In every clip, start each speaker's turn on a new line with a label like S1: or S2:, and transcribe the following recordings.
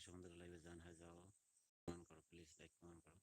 S1: এসো বন্ধুরা লাইভে জয়েন হয়ে যাও। কমেন্ট করো প্লিজ লাইক কমেন্ট করো।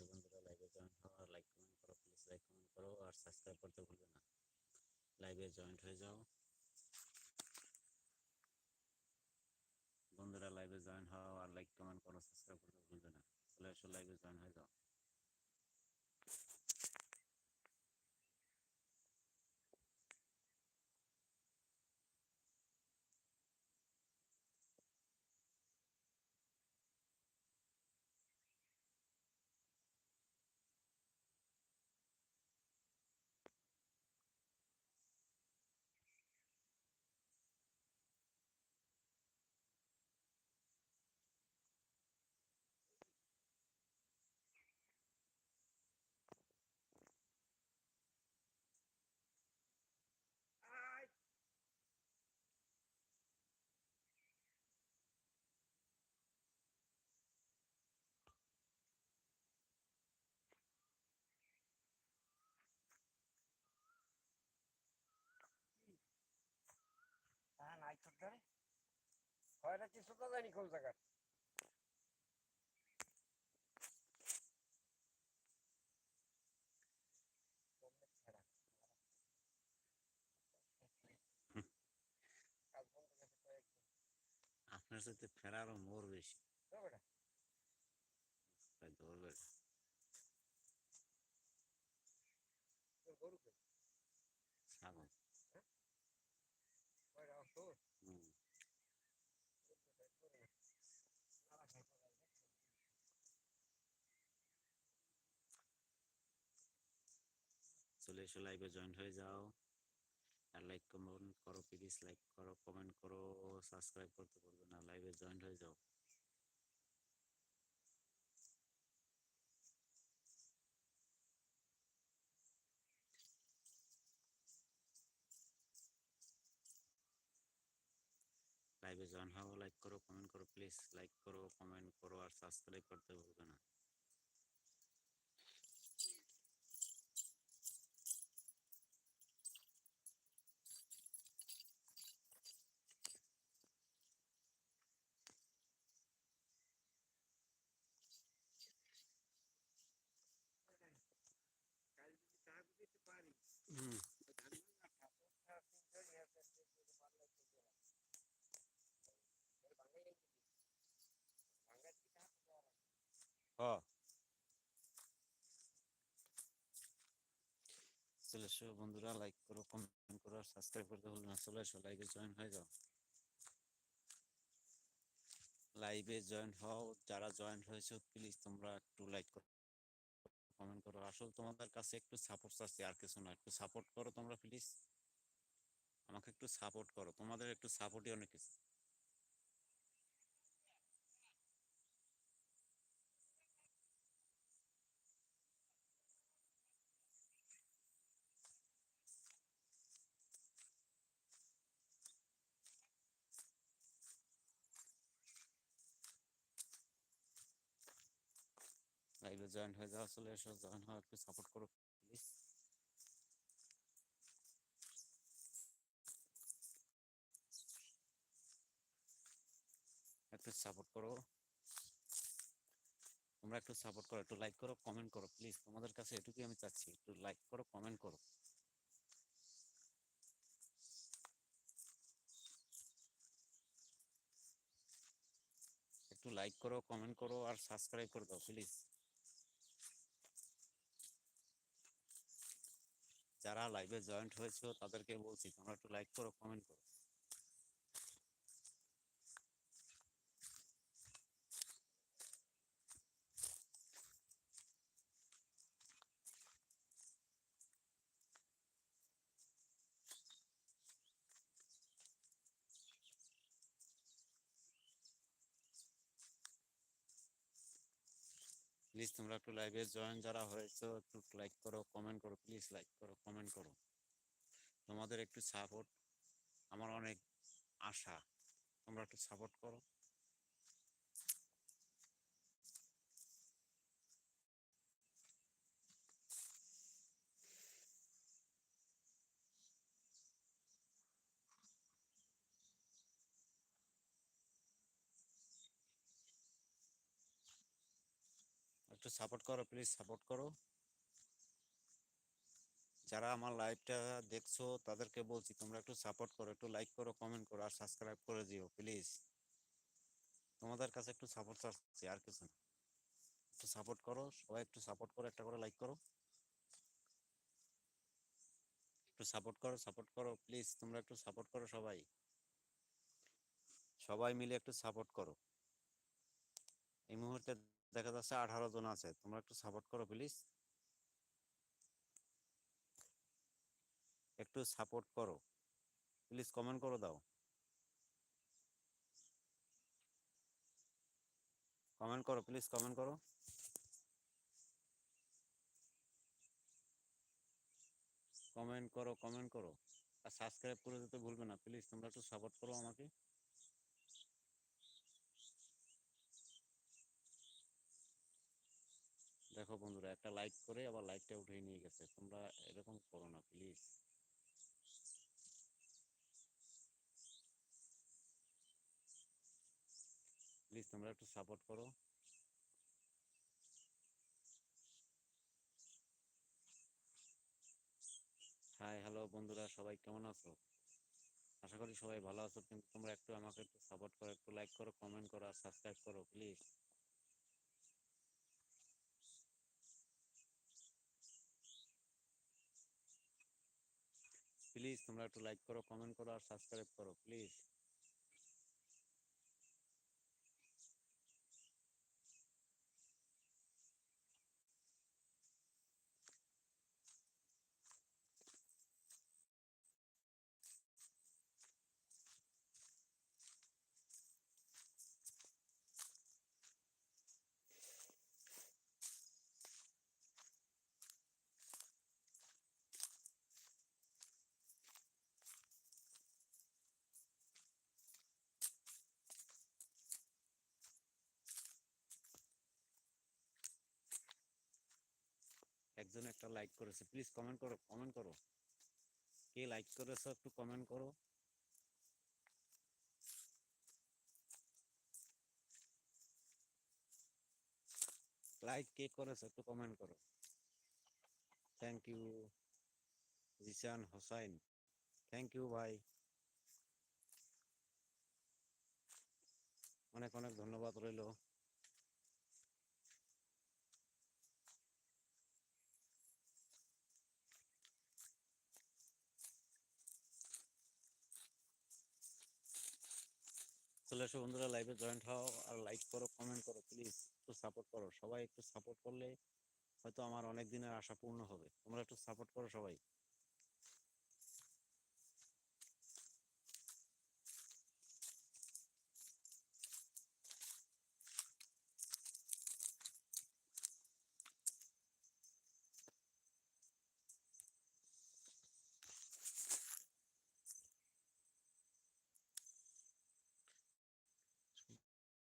S1: এসো বন্ধুরা লাইভে জয়েন হও আর লাইক কমেন্ট করো প্লিজ লাইক কমেন্ট করো আর সাবস্ক্রাইব করতে ভুলবে না লাইভে জয়েন্ট হয়ে যাও বন্ধুরা লাইভে জয়েন হও আর লাইক কমেন্ট করো সাবস্ক্রাইব করতে ভুলবে না চলে আসো লাইভে জয়েন হয়ে যাও
S2: ধরে হয়টা কিছু তো জানি কোন জায়গায়
S1: আপনার সাথে ফেরারও মোর বেশি। ধরবে ছাগল। চলে এসো লাইভে জয়েন হয়ে যাও। আর লাইক কমেন্ট করো প্লিজ লাইক করো কমেন্ট করো সাবস্ক্রাইব করতে ভুলবে না লাইভে জয়েন হয়ে যাও। লাইভে জয়েন হও লাইক করো কমেন্ট করো প্লিজ লাইক করো কমেন্ট করো, আর সাবস্ক্রাইব করতে ভুলবে না। চলে এসো, বন্ধুরা লাইক করো কমেন্ট করো, আর সাবস্ক্রাইব করতে ভুলবে না, চলে এসো লাইভে জয়েন হয়ে যাও। লাইভে জয়েন হও, যারা জয়েন হয়েছে প্লিজ তোমরা একটু লাইক করো কমেন্ট করো। আসলে তোমাদের কাছে একটু সাপোর্ট চাচ্ছি, আর কিছু না, একটু সাপোর্ট করো তোমরা প্লিজ আমাকে একটু সাপোর্ট করো, তোমাদের একটু সাপোর্টই অনেক কিছু। লাইভে জয়েন হয়ে যাওয়া চলে এসো জয়েন হওয়া একটু সাপোর্ট করো প্লিজ একটু সাপোর্ট করো। তোমরা একটু সাপোর্ট করো, একটু লাইক করো কমেন্ট করো প্লিজ তোমাদের কাছে এটুকুই আমি চাচ্ছি, একটু লাইক করো কমেন্ট করো। একটু লাইক করো কমেন্ট করো, আর সাবস্ক্রাইব করে দাও প্লিজ যারা লাইভে জয়েন্ট হয়েছো তাদেরকে বলছি তোমরা একটু লাইক করো কমেন্ট করো। প্লিজ তোমরা একটু লাইভে জয়েন যারা হয়েছো, একটু লাইক করো কমেন্ট করো প্লিজ লাইক করো কমেন্ট করো। তোমাদের একটু সাপোর্ট আমার অনেক আশা। তোমরা একটু সাপোর্ট করো। একটু সাপোর্ট করো প্লিজ সাপোর্ট করো। যারা আমার লাইভটা দেখছ, তাদেরকে বলছি তোমরা একটু সাপোর্ট করো, একটু লাইক করো কমেন্ট করো, আর সাবস্ক্রাইব করে দিও প্লিজ তোমাদের কাছে একটু সাপোর্ট চাচ্ছি, আর কিছু না। একটু সাপোর্ট করো, সবাই একটু সাপোর্ট করো, একটা করে লাইক করো। একটু সাপোর্ট করো সাপোর্ট করো প্লিজ তোমরা একটু সাপোর্ট করো সবাই। সবাই মিলে একটু সাপোর্ট করো। এই মুহূর্তে দেখা যাচ্ছে আঠারো জন আছে। তোমরা একটু সাপোর্ট করো প্লিজ একটু সাপোর্ট করো। প্লিজ কমেন্ট করে দাও। কমেন্ট করো প্লিজ কমেন্ট করো। কমেন্ট করো কমেন্ট করো। আর সাবস্ক্রাইব করে দিতে ভুলবে না প্লিজ তোমরা একটু সাপোর্ট করো আমাকে। দেখো বন্ধুরা, একটা লাইক করে আবার লাইকটা উঠিয়ে নিয়ে গেছে। তোমরা এরকম করো না প্লিজ প্লিজ তোমরা একটু সাপোর্ট করো। হাই হ্যালো বন্ধুরা, সবাই কেমন আছো? আশা করি সবাই ভালো আছো, কিন্তু তোমরা একটু আমাকে একটু সাপোর্ট করো, একটু লাইক করো কমেন্ট করো, আর সাবস্ক্রাইব করো প্লিজ প্লিজ তোমরা একটু লাইক করো কমেন্ট করো আর সাবস্ক্রাইব করো প্লিজ একজন একটা লাইক করেছে। প্লিজ কমেন্ট করো কমেন্ট করো। কে লাইক করেছ একটু কমেন্ট করো। লাইক কে করেছ একটু কমেন্ট করো। Thank you Jisan Hossain thank you ভাই। অনেক অনেক ধন্যবাদ রইল। চলে এসো বন্ধুরা লাইভে জয়েন্ট হও আর লাইক করো কমেন্ট করো প্লিজ একটু সাপোর্ট করো। সবাই একটু সাপোর্ট করলে হয়তো আমার অনেক দিনের আশা পূর্ণ হবে। তোমরা একটু সাপোর্ট করো সবাই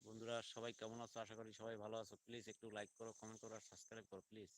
S1: বন্ধুরা সবাই কেমন আছো? আশা করি সবাই ভালো আছো। প্লিজ একটু লাইক করো কমেন্ট করো আর সাবস্ক্রাইব করো প্লিজ